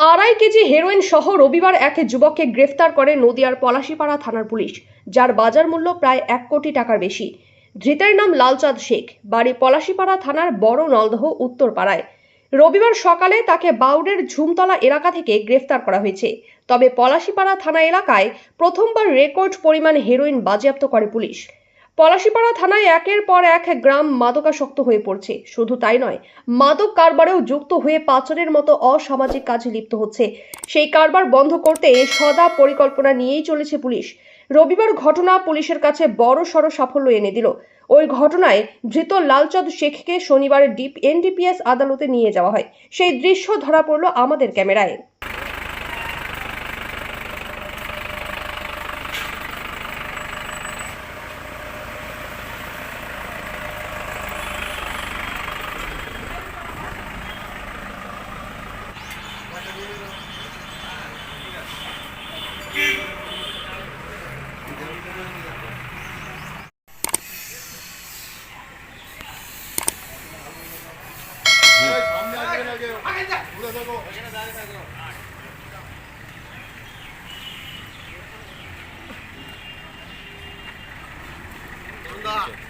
আড়াই KG heroin সহ রবিবার এক যুবককে গ্রেফতার করে নদিয়ার পলাশিপাড়া থানার পুলিশ, যার বাজার মূল্য প্রায় এক কোটি টাকার বেশি। ধৃতের নাম লালচাঁদ শেখ, বাড়ি পলাশিপাড়া থানার বড় নলদহ, উত্তরপাড়ায়। রবিবার সকালে তাকে বাউডের ঝুমতলা এলাকা থেকে গ্রেফতার করা হয়েছে। তবে পলাশিপাড়া থানা এলাকায় প্রথমবার রেকর্ড পরিমাণ হেরোইন বাজেয়াপ্ত করে পুলিশ। পলাশিপাড়া থানায় একের পর এক গ্রাম মাদকাসক্ত হয়ে পড়ছে। শুধু তাই নয়, মাদক কারবারেও যুক্ত হয়ে পাচারের মতো অসামাজিক কাজে লিপ্ত হচ্ছে। সেই কারবার বন্ধ করতে সদা পরিকল্পনা নিয়েই চলেছে পুলিশ। রবিবার ঘটনা পুলিশের কাছে বড় সড় সাফল্য এনে দিল। ওই ঘটনায় ধৃত লালচাঁদ শেখকে শনিবার ডিপ এনডিপিএস আদালতে নিয়ে যাওয়া হয়। সেই দৃশ্য ধরা পড়ল আমাদের ক্যামেরায়। 다